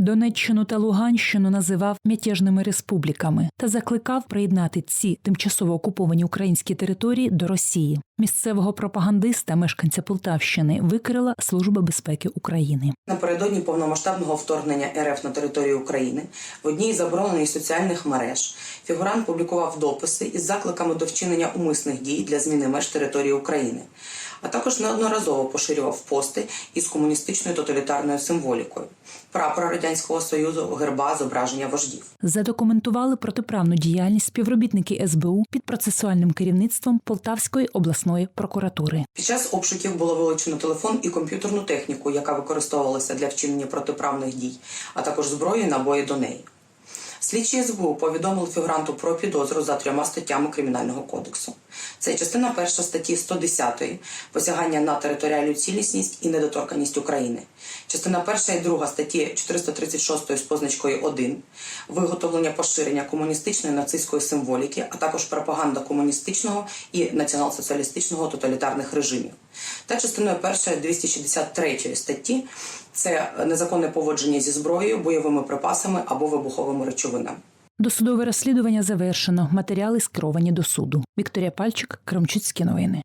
Донеччину та Луганщину називав мятежними республіками та закликав приєднати ці тимчасово окуповані українські території до Росії. Місцевого пропагандиста, мешканця Полтавщини, викрила Служба безпеки України. Напередодні повномасштабного вторгнення РФ на територію України в одній із заборонених соціальних мереж фігурант публікував дописи із закликами до вчинення умисних дій для зміни меж території України, а також неодноразово поширював пости із комуністичною тоталітарною символікою, прапора радянського союзу, герба, зображення вождів. Задокументували протиправну діяльність співробітники СБУ під процесуальним керівництвом Полтавської обласної прокуратури. Під час обшуків було вилучено телефон і комп'ютерну техніку, яка використовувалася для вчинення протиправних дій, а також зброю і набої до неї. Слідчі СБУ повідомили фігуранту про підозру за трьома статтями Кримінального кодексу. Це частина перша статті 110 посягання на територіальну цілісність і недоторканність України, частина перша і друга статті 436 з позначкою 1 виготовлення поширення комуністичної нацистської символіки, а також пропаганда комуністичного і націонал-соціалістичного тоталітарних режимів. Та частиною першої 263 статті це незаконне поводження зі зброєю, бойовими припасами або вибуховими речовинами. Досудове розслідування завершено. Матеріали скеровані до суду. Вікторія Пальчик, Кремчуцькі новини.